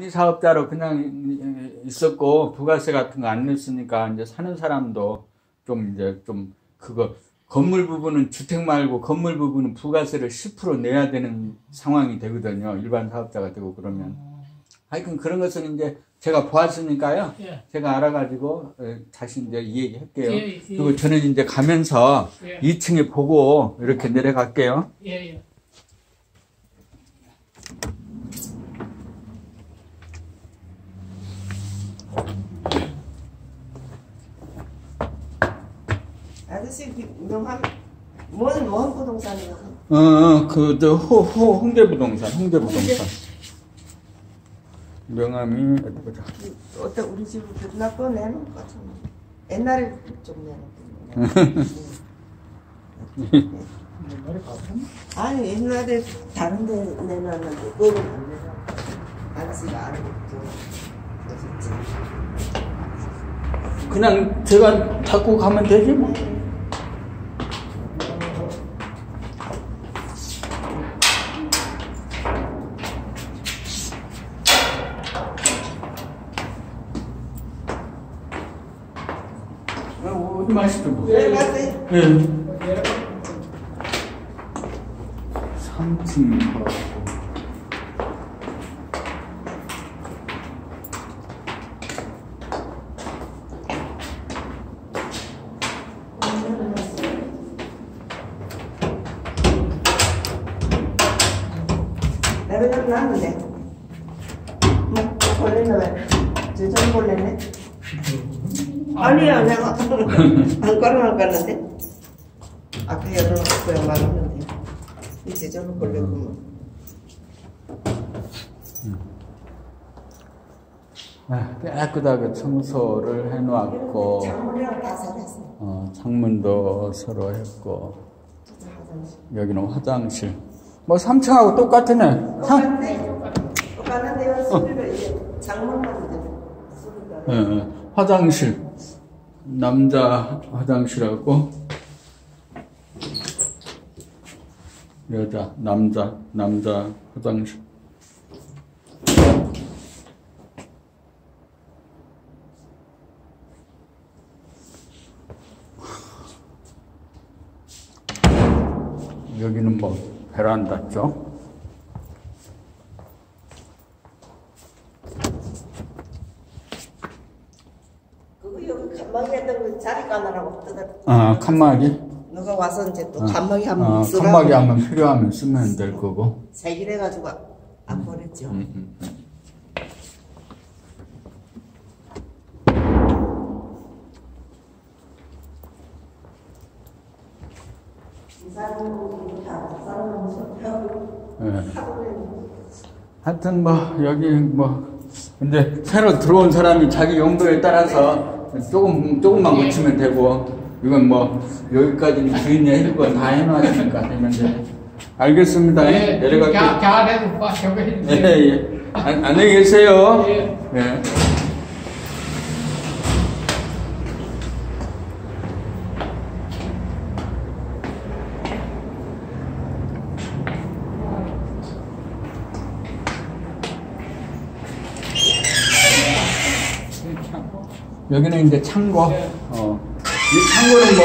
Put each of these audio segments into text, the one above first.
이 사업자로 그냥 있었고 부가세 같은 거 안 냈으니까 이제 사는 사람도 좀 이제 좀 그거 건물 부분은 주택 말고 건물 부분은 부가세를 10% 내야 되는 상황이 되거든요. 일반 사업자가 되고 그러면. 하여튼 그런 것은 이제 제가 보았으니까요. 예. 제가 알아가지고 어, 다시 이제 이 얘기 할게요. 예, 예. 그리고 저는 이제 가면서 예. 2층에 보고 이렇게 내려갈게요. 아저씨 그 명함 뭔 뭐한 부동산이요? 어, 어, 그, 저, 호, 호, 홍대 부동산, 홍대 부동산. 명함이, 어디 보자. 어떤 우리 집을 끝나 거 내놓을 것 같은데 옛날에 좀 내놓고 아니 옛날에 다른 데 내놨는데 그거는 안 내놔 아저씨가 알고 그냥 제가 갖고 가면 되지, 뭐. 어, 뭐. 네 맞아요 예. 3층 가고. 내가 좀 놨는데 뭐 걸리는 왜 저절 걸렸네 아니야 내가 안 걸어놓을 거는데? 앞에 열어놓고 말았는데 이제 저절로 걸렸구만 아, 깨끗하게 청소를 해놓았고, 어, 창문도 서로 했고, 여기는 화장실. 뭐 3층하고 똑같으네. 소리가 이제 장문만 이제 소리가. 예, 예. 화장실. 남자 화장실하고, 여자, 남자, 남자 화장실. 여기는 뭐 베란다 쪽. 그거 여기 간막이 했던 거 자리 까느라고 뜯어 아, 칸막이? 누가 와서 이제 또 어, 간막이 한번 어, 쓰라고 칸막이 한번 필요하면 쓰면 될 거고. 세길해가지고 안 버렸죠 음, 음, 음. 예. 하여튼 뭐 여기 뭐 근데 새로 들어온 사람이 자기 용도에 따라서 조금 조금만 고치면 되고 이건 뭐 여기까지 주인이 해주고 다 해놨으니까 되는데 알겠습니다. 예, 내려갈게요. 잘- 잘해서 봐, 예. 예. 안, 안녕히 계세요. 예. 예. 여기는 이제 창고. 예. 어. 이 창고는 뭐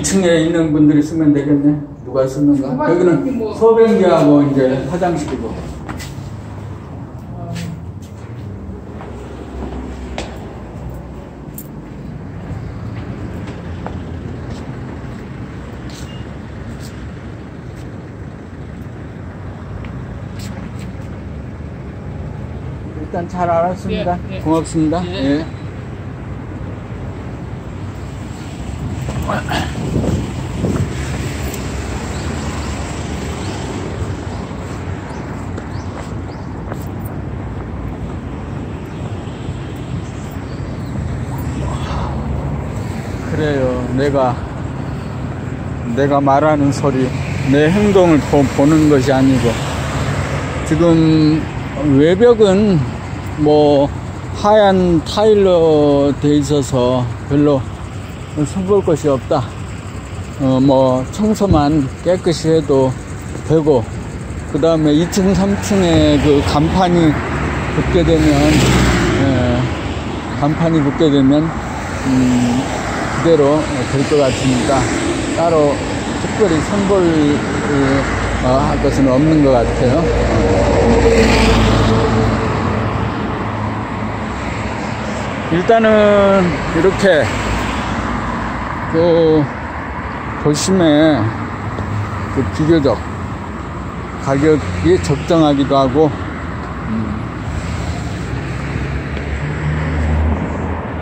2층에 있는 분들이 쓰면 되겠네. 누가 쓰는가? 여기는 뭐- 소변기하고 이제 화장실이고. 일단 잘 알았습니다. 예, 예. 고맙습니다. 예. 예. 그래요. 내가 내가 말하는 소리, 내 행동을 보, 보는 것이 아니고 지금 외벽은 뭐 하얀 타일로 돼 있어서 별로 손볼 것이 없다. 어, 뭐 청소만 깨끗이 해도 되고 그 다음에 2층, 3층에 그 간판이 붙게 되면 예, 간판이 붙게 되면 음, 그대로 될 것 같으니까 따로 특별히 선보를 어, 할 것은 없는 것 같아요. 일단은 이렇게 그 도심에 그 비교적 가격이 적정하기도 하고 음,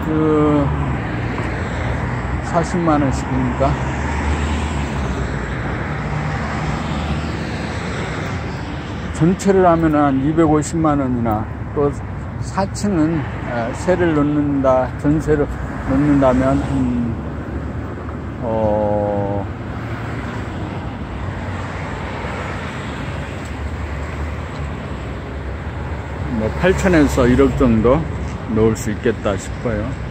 그 40만 원씩이니까? 전체를 하면 한 250만 원이나 또 4층은 세를 넣는다 전세를 넣는다면 음, 어, 뭐 8천에서 1억 정도 넣을 수 있겠다 싶어요.